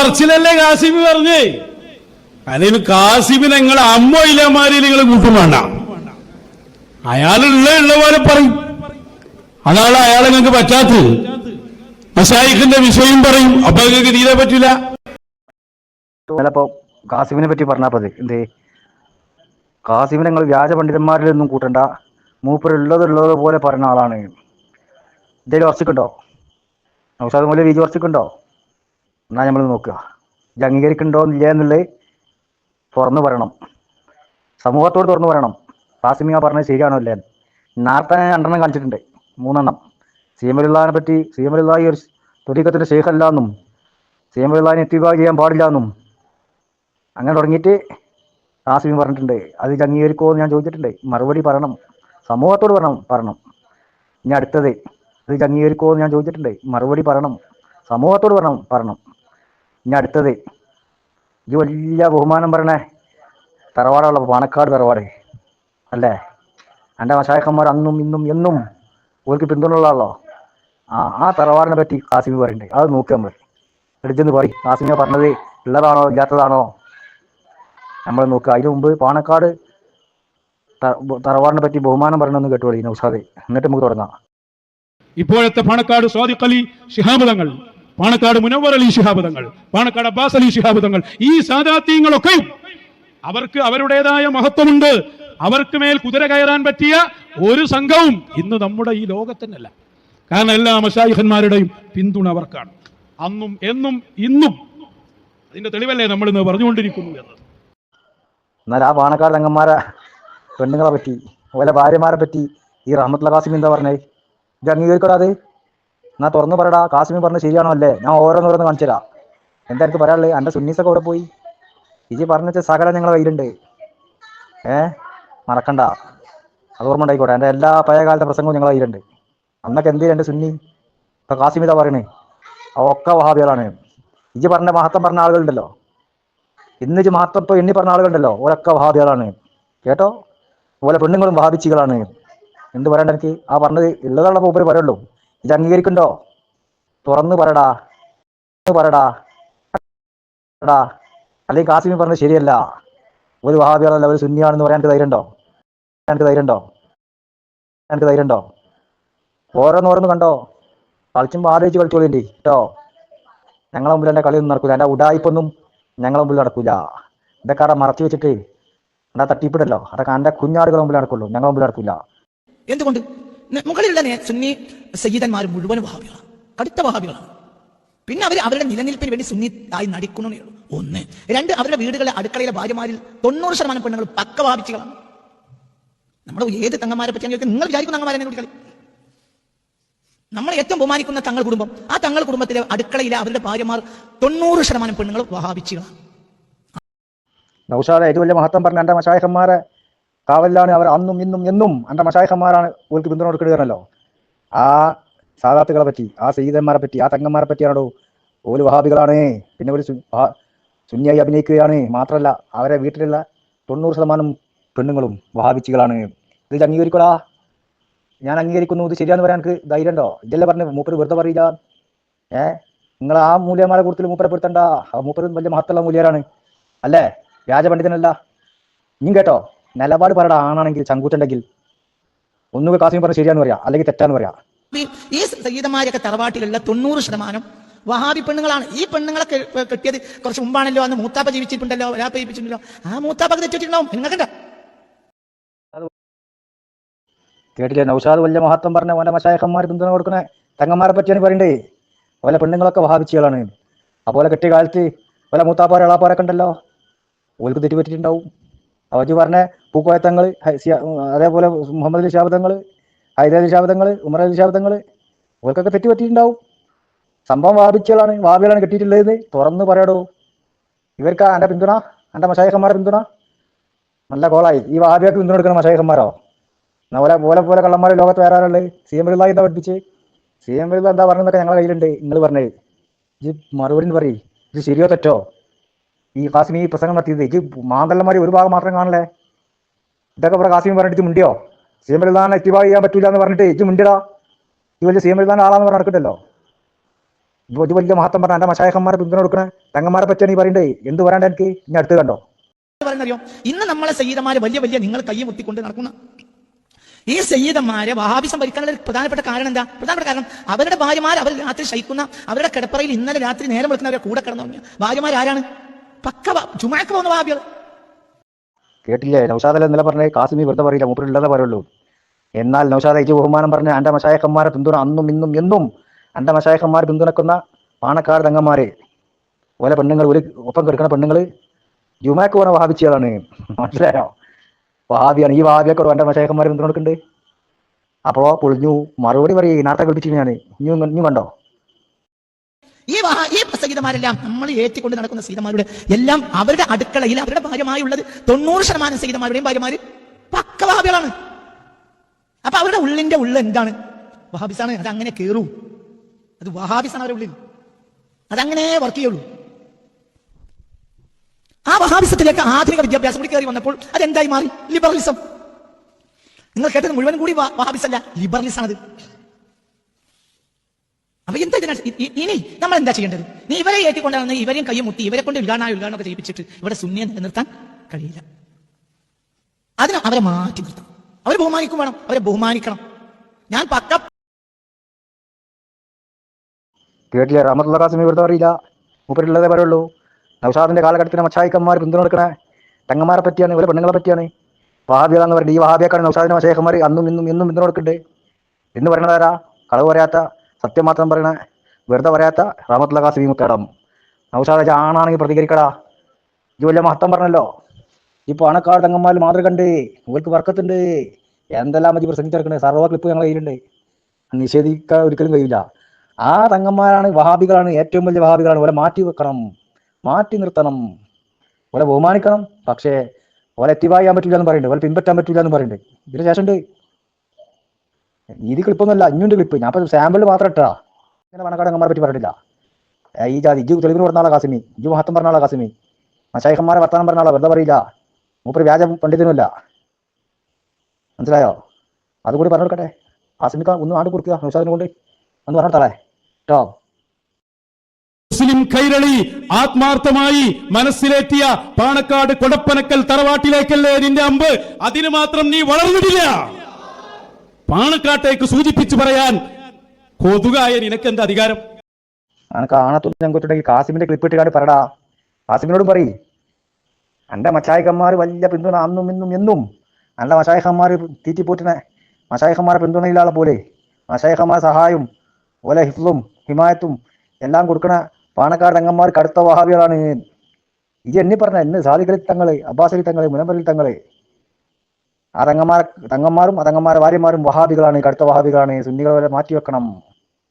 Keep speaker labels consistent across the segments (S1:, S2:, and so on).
S1: പറച്ചിലല്ലേ കാസിമി പറഞ്ഞേ? അതിന് കാസിമി നിങ്ങൾ അമ്മ ഇല്ലമാരി നിങ്ങൾ കൂട്ടും വേണ്ട. അയാളുള്ള ഉള്ള പോലെ പറയും. അതാണ് അയാളെ നിങ്ങൾക്ക് പറ്റാത്തത്. മസായിഖിന്റെ വിഷയം പറയും. അപ്പൊ നിങ്ങൾക്ക് തീരെ പറ്റില്ല
S2: കാസിമിനെ പറ്റി പറഞ്ഞാൽ മതി. എന്തേ? കാസിമിനെ നിങ്ങൾ വ്യാജ പണ്ഡിതന്മാരിലൊന്നും കൂട്ടണ്ട. മൂപ്പരുള്ളതുള്ളത് പോലെ പറഞ്ഞ ആളാണ്. എന്തെങ്കിലും ഉറച്ചിട്ടുണ്ടോ നൗഷാദ് മൂല്യം വീതി ഉറച്ചിട്ടുണ്ടോ എന്നാ നമ്മൾ നോക്കുക. ഇത് അംഗീകരിക്കണ്ടോ ഇല്ല എന്നുള്ളത് തുറന്നു പറയണം. സമൂഹത്തോട് തുറന്നു പറയണം. ഫാസിമിയ പറഞ്ഞത് ശരിയാണോ അല്ലേ നേരത്തെ രണ്ടെണ്ണം കാണിച്ചിട്ടുണ്ട്. മൂന്നെണ്ണം. സീമലുള്ളാഹിനെ പറ്റി സീമലുള്ളാഹി ഒരു തുരീക്കത്തിന്റെ ഷെയ്ഖല്ല എന്നും സീമലുള്ളാഹിനെ എത്തിക്കുക ചെയ്യാൻ പാടില്ല എന്നും അങ്ങനെ തുടങ്ങിയിട്ട് ആസിമി പറഞ്ഞിട്ടുണ്ട്. അത് അംഗീകരിക്കുമോ എന്ന് ഞാൻ ചോദിച്ചിട്ടുണ്ട്. മറുപടി പറയണം. സമൂഹത്തോട് പറയണം പറയണം. ഇനി അടുത്തത് അത് അംഗീകരിക്കുമോ എന്ന് ഞാൻ ചോദിച്ചിട്ടുണ്ട്. മറുപടി പറയണം. സമൂഹത്തോട് പറയണം പറയണം. ഇനി അടുത്തത്. ഈ വലിയ ബഹുമാനം പറഞ്ഞേ തറവാടുള്ള പാണക്കാട് തറവാട്. അല്ലേ? എന്റെ മശായക്കന്മാർ അന്നും ഇന്നും എന്നും ഓർക്ക് പിന്തുണയുള്ളതാണല്ലോ. ആ ആ തറവാടിനെ പറ്റി കാസിമി പറയുന്നുണ്ട് അത് നോക്കി നമ്മൾ എടുത്തെന്ന് പറയും. കാസിമിയെ പറഞ്ഞത് ഉള്ളതാണോ ഇല്ലാത്തതാണോ? നമ്മൾ നോക്കുക അതിന് മുമ്പ് പാണക്കാട് തറവാടിനെ പറ്റി ബഹുമാനം പറയണമെന്ന് കേട്ടോളി നൗസാദ് എന്നിട്ട് നമുക്ക് തുടങ്ങാം.
S1: ഇപ്പോഴത്തെ പാണക്കാട് സ്വാദിഖലി അലി ശിഹാബ് തങ്ങൾ. പാണക്കാട് മുനവർ അലി ശിഹാബ് തങ്ങൾ പാണക്കാട് അബ്ബാസ് അലി ശിഹാബ് തങ്ങൾ ഈ സാദാത്യങ്ങളൊക്കെ അവർക്ക് അവരുടേതായ മഹത്വമുണ്ട്. അവർക്ക് മേൽ കുതിര കയറാൻ പറ്റിയ ഒരു സംഘവും ഇന്ന് നമ്മുടെ ഈ ലോകത്തിനല്ല. കാരണം എല്ലാ മഷായിഖന്മാരുടെയും പിന്തുണ അവർക്കാണ്. അന്നും എന്നും ഇന്നും അതിന്റെ തെളിവല്ലേ നമ്മൾ ഇന്ന് പറഞ്ഞുകൊണ്ടിരിക്കുന്നു എന്നത്?
S2: എന്നാൽ ആ പാണക്കാട് തങ്ങന്മാരെ പെണ്ണുങ്ങളെ പറ്റി ഓലെ ഭാര്യമാരെ പറ്റി ഈ റഹമത്ത് കാസിമി എന്താ പറഞ്ഞേ? ഇത് അംഗീകരിക്കടാ അത് എന്നാ തുറന്നു പറയടാ കാസിമി പറഞ്ഞ ശരിയാണോ അല്ലേ? ഞാൻ ഓരോന്നോരോന്ന് കാണിച്ചു തരാം എന്താ എനിക്ക് പറയാനുള്ളത് എന്റെ സുന്നീസൊക്കെ അവിടെ പോയി? ഇജി പറഞ്ഞ സകലം ഞങ്ങളെ കയ്യിലുണ്ട്. ഏ? മറക്കണ്ട. അത് ഓർമ്മ ഉണ്ടായിക്കോട്ടെ. എന്റെ എല്ലാ പഴയ കാലത്തെ പ്രസംഗവും ഞങ്ങളെ കയ്യിലുണ്ട്. അന്നൊക്കെ എന്ത് എന്റെ സുന്നി? ഇപ്പൊ കാസിമിതാ പറയണേ. ഒക്കെ വഹാബികളാണ്. ഇജി പറഞ്ഞ മഹത്വം പറഞ്ഞ ആളുകളുണ്ടല്ലോ. ഇന്ന് ഇജ് മഹത്വം ഇപ്പൊ എണ്ണി പറഞ്ഞ ആളുകളുണ്ടല്ലോ. ഓരൊക്കെ വഹാബികളാണ്. കേട്ടോ? ഓലെ പെണ്ണുങ്ങളും വഹാബിച്ചികളാണ്. എന്ത് പറയണ്ട എനിക്ക്? ആ പറഞ്ഞത് ഉള്ളതുള്ള മൂപ്പര് പറയുള്ളൂ. ഇത് അംഗീകരിക്കണ്ടോ തുറന്നു പറടാ പറടാടാ അല്ലെങ്കിൽ കാസിമി പറഞ്ഞത് ശരിയല്ല. ഒരു വഹാബികളല്ല ഒരു സുന്നിയാണെന്ന് പറയാൻ എനിക്ക് ധൈര്യമുണ്ടോ? എനിക്ക് ധൈര്യമുണ്ടോ? എനിക്ക് ധൈര്യമുണ്ടോ? ഓരോന്ന് കണ്ടോ? കളിച്ചുമ്പോൾ ആലോചിച്ച് കളിച്ചോളിന്റെ കേട്ടോ. ഞങ്ങളെ മുമ്പിൽ എന്റെ കളിയൊന്നും നടക്കൂല. എന്റെ ഉടായ്പൊന്നും ഞങ്ങളെ മുമ്പിൽ നടക്കൂല. ഇതൊക്കെ അവിടെ മറച്ചു വെച്ചിട്ട് എന്താ തട്ടിപ്പിടല്ലോ? അതൊക്കെ എന്റെ കുഞ്ഞാടുകളെ മുമ്പിൽ നടക്കുള്ളൂ. ഞങ്ങളെ മുമ്പിൽ നടക്കൂല.
S3: എന്തുകൊണ്ട്? മുകളിലുള്ള സുന്നി സയ്യിദന്മാർ മുഴുവൻ വഹാബികളാണ്. കടുത്ത വഹാബികളാണ്. പിന്നെ അവർ അവരുടെ നിലനിൽപ്പിന് വേണ്ടി സുന്നി ആയി നടിക്കണമെന്നേ ഉള്ളൂ. ഒന്ന്. രണ്ട് അവരുടെ വീടുകളിലെ അടുക്കളയിലെ ഭാര്യമാരിൽ തൊണ്ണൂറ് ശതമാനം പെണ്ണുങ്ങൾ പക്ക വഹാബിച്ചുകളാണ്. നമ്മൾ ഏത് തങ്ങന്മാരെ പറ്റി ചോദിച്ചാൽ നിങ്ങൾ വിചാരിക്കുന്ന തങ്ങന്മാരെ കുട്ടികൾ നമ്മൾ ഏറ്റവും ബഹുമാനിക്കുന്ന തങ്ങൾ കുടുംബം. ആ തങ്ങൾ കുടുംബത്തിലെ അടുക്കളയിലെ അവരുടെ ഭാര്യമാർ തൊണ്ണൂറ് ശതമാനം പെണ്ണുങ്ങൾ വഹാബിച്ചുകളാണ്.
S2: ഏറ്റവും വലിയ മഹത്വം പറഞ്ഞ എന്റെ മഷായഖന്മാരെ കാവലിലാണ് അവർ അന്നും ഇന്നും എന്നും എന്റെ മഷായഹന്മാരാണ് ഓർക്ക് പിന്തുണ കൊടുക്കുന്നല്ലോ ആ സാദാത്തുകളെ പറ്റി ആ സയ്യിദന്മാരെ പറ്റി ആ തങ്ങന്മാരെ പറ്റിയാണോ ഓൽ വഹാബികളാണ്. പിന്നെ ഒരു സുന്യായി അഭിനയിക്കുകയാണ്. മാത്രമല്ല അവരെ വീട്ടിലുള്ള തൊണ്ണൂറ് ശതമാനം പെണ്ണുങ്ങളും വഹാബിച്ചികളാണ്. ഇത് അംഗീകരിക്കടാ. ഞാൻ അംഗീകരിക്കുന്നു. ഇത് ശരിയാന്ന് പറയാൻ എനിക്ക് ധൈര്യം ഉണ്ടോ ഇതല്ലേ പറഞ്ഞു മൂപ്പര് വെറുതെ പറയില്ല. ഏ? നിങ്ങൾ ആ മൂല്യന്മാരെ കൂടുതൽ മൂപ്പരെ പെടുത്തണ്ട മൂപ്പര് വലിയ മഹത്തുള്ള മൂല്യരാണ്. അല്ലേ? വ്യാജ പണ്ഡിതനല്ല ഇനിയും കേട്ടോ? നിലപാട് പറയുടെ ആണാണെങ്കിൽ ചങ്കൂറ്റുണ്ടെങ്കിൽ. ഒന്നുകിൽ കാസിമി പറഞ്ഞ ശരിയാന്ന് പറയാ അല്ലെങ്കിൽ തെറ്റാന്ന് പറയാ.
S3: ഈ- സയ്യിദന്മാരൊക്കെ തറവാട്ടിലുള്ള തൊണ്ണൂറ് ശതമാനം വഹാബി പെണ്ണുങ്ങളാണ്. ഈ പെണ്ണുങ്ങളെ കിട്ടിയത് കുറച്ച് മുമ്പാണല്ലോ അന്ന് മൂത്താപ്പ ജീവിച്ചിട്ടുണ്ടല്ലോ ഒരാപ്പ ജീവിച്ചിട്ടുണ്ടല്ലോ. ആ മൂത്താപ്പ തെറ്റിട്ടുണ്ടാവും. നിങ്ങൾക്കണ്ട
S2: കേട്ടില്ലേ? നൗഷാദ് വലിയ മഹത്വം പറഞ്ഞ ഓന്റെ മശായഖന്മാർ പിന്തുണ കൊടുക്കണേ. തങ്ങന്മാരെ പറ്റിയാണ് പറയണ്ടേ? ഓലെ പെണ്ണുങ്ങളൊക്കെ വഹാബിച്ചുകളാണ്. അപ്പോലെ കെട്ടിയ കാലത്ത് ഓലെ മൂത്താപ്പാരെ ഇളാപ്പാരൊക്കെ ഉണ്ടല്ലോ? ഓൽക്ക് തെറ്റി പറ്റിയിട്ടുണ്ടാവും അവജ് പറഞ്ഞ പൂക്കോയത്തങ്ങൾ അതേപോലെ മുഹമ്മദ് അലി ശാബദങ്ങൾ ഹൈദരലി ശാബദങ്ങൾ ഉമർ അലി ശാബദങ്ങൾ ഓൾക്കൊക്കെ തെറ്റ് പറ്റിയിട്ടുണ്ടാവും സംഭവം വാപിച്ചുകളാണ് വാബികളാണ് കിട്ടിയിട്ടുള്ളത്. തുറന്ന് പറയടോ. ഇവർക്ക് എന്റെ പിന്തുണ എന്റെ മഷായഹന്മാരെ പിന്തുണ. നല്ല കോളായി. ഈ വാബിയൊക്കെ പിന്തുണ എടുക്കുന്ന മഷായഹന്മാരോ എന്നാ പോലെ പോലെ കള്ളന്മാരെ ലോകത്ത് വേറെ ആരുള്ളത് സി എം ബിരുദ എന്താ പഠിപ്പിച്ച്? സി എം ബിരുദ എന്താ പറഞ്ഞതൊക്കെ ഞങ്ങളുടെ കയ്യിലുണ്ട് നിങ്ങൾ പറഞ്ഞത്. ഇത് മറുപടി പറയും. ഇത് ശരിയോ തെറ്റോ? ഈ കാസിമി ഈ പ്രസംഗം നടത്തിയത്. ഇത് മാന്തല്ലന്മാരെ ഒരു ഭാഗം മാത്രം കാണല്ലേ ഇതൊക്കെ ഇവിടെ കാസിമി പറഞ്ഞിട്ട് മുണ്ടിയോ? സി എം എഴുതാൻ എത്തിബാ ചെയ്യാൻ പറ്റൂല എന്ന് പറഞ്ഞിട്ട് ഇത് മുണ്ടിടാ ഇത് വലിയ സി എം എഴുതാൻ ആളാന്ന് പറഞ്ഞ് നടക്കണ്ടല്ലോ? ഇത് വലിയ മഹത്വം പറഞ്ഞ എന്റെ മശായഹന്മാരെ പിന്തുണ കൊടുക്കണേ. തങ്ങന്മാരെ പറ്റിയാണ് ഈ പറയണ്ടേ? എന്ത് പറയണ്ട എനിക്ക്? ഇനി അടുത്ത് കണ്ടോ?
S3: പറയുന്നറിയോ ഇന്ന് നമ്മളെ സയ്യിദമാര് വലിയ വലിയ നിങ്ങൾ കൈ മുത്തിക്കൊണ്ട് നടക്കുന്ന ഈ സയ്യിദന്മാരെ വഹാബിസം ഭരിക്കാനുള്ള ഒരു പ്രധാനപ്പെട്ട കാരണം എന്താ? പ്രധാനപ്പെട്ട കാരണം അവരുടെ ഭാര്യമാർ അവർ രാത്രി ശയിക്കുന്ന അവരുടെ കിടപ്പറയിൽ ഇന്നലെ രാത്രി നേരം വെളുക്കുന്നവരെ കൂടെ കിടന്നു ഭാര്യമാർ ആരാണ്? പക്ക ചുമക്ക് പോകുന്ന വഹാബികൾ.
S2: കേട്ടില്ലേ? നൗഷാദ് എന്നല്ല പറഞ്ഞ? കാസിമി വെറുതെ പറയില്ല മൂപ്പരുള്ളതേ പറയുള്ളൂ. എന്നാൽ നൗഷാദ് ഏച്ചി ബഹുമാനം പറഞ്ഞ അന്റെ മഷായക്കന്മാരെ പിന്തുണ അന്നും ഇന്നും എന്നും അന്റെ മഷായക്കന്മാർ പിന്തുണക്കുന്ന പാണക്കാട് തങ്ങന്മാരെ. ഓലെ പെണ്ണുങ്ങൾ ഒരു ഒപ്പം കിടക്കുന്ന പെണ്ണുങ്ങൾ. ജുമാക്ക് പോണ വഹാബിച്ചതാണ് മനസ്സിലായോ? വഹാബിയാണ്. ഈ വഹാബിയൊക്കെ എന്റെ മഷായക്കന്മാർ പിന്തുണക്കുന്നുണ്ട് അപ്പോൾ പൊളിഞ്ഞു മറുപടി പറയും. നാട്ടെ കളിപ്പിച്ചു ഞാൻ ഇനി ഇനി കണ്ടോ?
S3: ഈ വാ ഈ സഹിതമാരെല്ലാം നമ്മൾ ഏറ്റിക്കൊണ്ട് നടക്കുന്ന സഹിതമാരുടെ എല്ലാം അവരുടെ അടുക്കളയിൽ അവരുടെ ഭാര്യമായുള്ളത് തൊണ്ണൂറ് ശതമാനം സഹിതമാരുടെയും ഭാര്യമാര് പക്ക വഹാബികളാണ് അപ്പൊ അവരുടെ ഉള്ളിന്റെ ഉള്ളിൽ എന്താണ്? വഹാബിസാണ് അത് അങ്ങനെ കേറൂ. അത് വഹാബിസാണ് അവരുടെ ഉള്ളിൽ. അതങ്ങനെ വർക്ക് ചെയ്യുള്ളൂ. ആ വഹാബിസത്തിലേക്ക് ആധുനിക വിദ്യാഭ്യാസം കൂടി കയറി വന്നപ്പോൾ അതെന്തായി മാറി? ലിബറലിസം നിങ്ങൾ കേട്ടത് മുഴുവൻ കൂടി വഹാബിസല്ല. ആണത്. അപ്പൊ എന്താ ഇതിനകത്ത് ഇ- ഇ- ഇനി നമ്മൾ എന്താ ചെയ്യേണ്ടത്? നീ ഇവരെ ഏറ്റിക്കൊണ്ടാകുന്ന ഇവരെയും കൈ മുട്ടി ഇവരെ കൊണ്ട് ഉദ്ഘാടന ഉദ്ഘാടനം ഒക്കെ ചെയ്യിപ്പിച്ചിട്ട് ഇവിടെ സുന്നിയെ നിലനിർത്താൻ കഴിയില്ല. അതിന് അവരെ മാറ്റി നിർത്തണം. അവരെ ബഹുമാനിക്കും വേണം അവരെ ബഹുമാനിക്കണം. ഞാൻ പക്ക
S2: കേട്ടില്ല? റഹമത്തുള്ള കാസിമി വെറുതെ അറിയില്ല. മൂപ്പരുള്ളതേ പറയുള്ളൂ. നൗഷാദിന്റെ കാലഘട്ടത്തിലെ മച്ചായിക്കന്മാർ പിന്തുണ കൊടുക്കണേ. തങ്ങന്മാരെ പറ്റിയാണ് ഇവരെ പെണ്ണുങ്ങളെ പറ്റിയാണ്. വഹാബികളെന്ന് പറയുന്നത് ഈ വഹാബിയാക്കാണ് നൗഷാദിന്റെ മഷേഖന്മാർ അന്നും ഇന്നും ഇന്നും പിന്തുണ കൊടുക്കുന്നുണ്ട് എന്ന് പറയണതാരാ കളവ് പറയാത്ത സത്യം മാത്രം പറയണ വെറുതെ പറയാത്ത റഹമത്തുള്ള കാസിമി മുത്തടം നൗഷാദ് ആണാണെങ്കിൽ പ്രതികരിക്കടാ. ഇത് വലിയ മഹത്വം പറഞ്ഞല്ലോ. ഈ പണക്കാട് തങ്ങന്മാർ മാതൃക കണ്ട് ഇവർക്ക് വർക്കത്തുണ്ട്. എന്തെല്ലാം മതി പ്രസംഗിച്ചെടുക്കണേ സർവ ക്ലിപ്പ് ഞങ്ങളെ കയ്യിലുണ്ട്. നിഷേധിക്കാൻ ഒരിക്കലും കഴിയില്ല. ആ തങ്ങന്മാരാണ് വഹാബികളാണ് ഏറ്റവും വലിയ വഹാബികളാണ്. ഓലെ മാറ്റി വെക്കണം മാറ്റി നിർത്തണം. ഓലെ ബഹുമാനിക്കണം പക്ഷേ ഓലെ എത്തിവായി ചെയ്യാൻ പറ്റില്ല എന്ന് പറയുന്നുണ്ട് ഓലെ പിൻപറ്റാൻ പറ്റില്ല എന്ന് പറയുന്നുണ്ട് ഇതിന് ശേഷം ഇത് ക്ലിപ്പൊന്നുമല്ല ഇഞ്ഞുണ്ട് ക്ലിപ്പ്. ഞാൻ ഇപ്പൊ സാമ്പിൾ മാത്രം ഇട്ടാ. ഇങ്ങനെ പണക്കാട് തങ്ങന്മാരെ പറ്റി പറഞ്ഞില്ല ഈ ജാതി ഇജു തെളിവിന് പറഞ്ഞാളാ കാസിമി. ഇജു മഹത്വം പറഞ്ഞാളാ കാസിമി. മഷായിഖന്മാരെ വർത്താനം പറഞ്ഞ ആളാ വെറുതെ പറയില്ല. മൂപ്പര് വ്യാജ പണ്ഡിതനുമല്ല. മനസ്സിലായോ? അതുകൂടി പറഞ്ഞു കൊടുക്കട്ടെ. കാസിമിക്ക ഒന്ന് ആണ്ട് കൊടുക്കുക നൗഷാദിനെ കൊണ്ട് ഒന്ന് പറഞ്ഞോളേ കേട്ടോ?
S1: മുസ്ലിം കൈരളി ആത്മാർത്ഥമായി മനസ്സിലേറ്റിയ പാണക്കാട് കൊടപ്പനക്കൽ തറവാട്ടിലേക്കല്ലേ നിന്റെ അമ്പ്? അതിന് മാത്രം നീ വളർന്നിട്ടില്ല. പാണക്കാട്ടേക്ക് സൂചിപ്പിച്ചു പറയാൻ കൊതുകായ നിനക്ക് എന്താ അധികാരം
S2: ഞങ്ങൾക്കുണ്ടെങ്കിൽ കാസിമിന്റെ ക്ലിപ്പ് ഇട്ടുകാണ്ട് പറടാ. കാസിമിനോടും പറയ്. എന്റെ മച്ചായക്കന്മാർ വലിയ പിന്തുണ അന്നും ഇന്നും എന്നും. എന്റെ മഷായക്കന്മാർ തീറ്റിപ്പോറ്റിനെ മഷായക്കന്മാരെ പിന്തുണയില്ലാതെ പോലെ. മഷായക്കന്മാരെ സഹായവും ഓലെ ഹിഫ്ലും ഹിമായത്തും എല്ലാം കൊടുക്കണ പാണക്കാട് അംഗന്മാർ കടുത്ത വഹാബികളാണ്. ഇത് എന്നെ പറഞ്ഞ എന്നെ സാദിഖലി തങ്ങൾ അബ്ബാസലി തങ്ങൾ മുനമ്പലി തങ്ങൾ. ആ തങ്ങന്മാർ തങ്ങന്മാരും ആ തങ്ങന്മാരെ ഭാര്യമാരും വഹാബികളാണ് കടുത്ത വഹാബികളാണ്. സുന്നികളെ വരെ മാറ്റി വെക്കണം.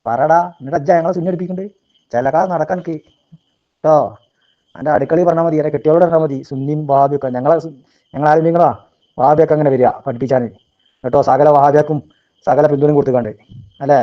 S2: പറടാ എന്നിട്ട് അജ്ജ ഞങ്ങളെ സുന്നിയടിപ്പിക്കുന്നുണ്ട് ചില കാലം നടക്കാൻ കേട്ടോ എന്റെ അടുക്കളയിൽ പറഞ്ഞാൽ മതി എന്റെ കെട്ടിയോട് പറഞ്ഞാൽ മതി. സുന്നിയും വഹാബിയൊക്കെ ഞങ്ങളെ ഞങ്ങൾ ഞങ്ങൾ ആരുമിങ്ങളാ വഹാബിയൊക്കെ അങ്ങനെ വരിക പഠിപ്പിച്ചാൽ കേട്ടോ സകല വഹാബിയാക്കും സകല പിന്തുണയും കൊടുത്തുകൊണ്ട്. അല്ലേ?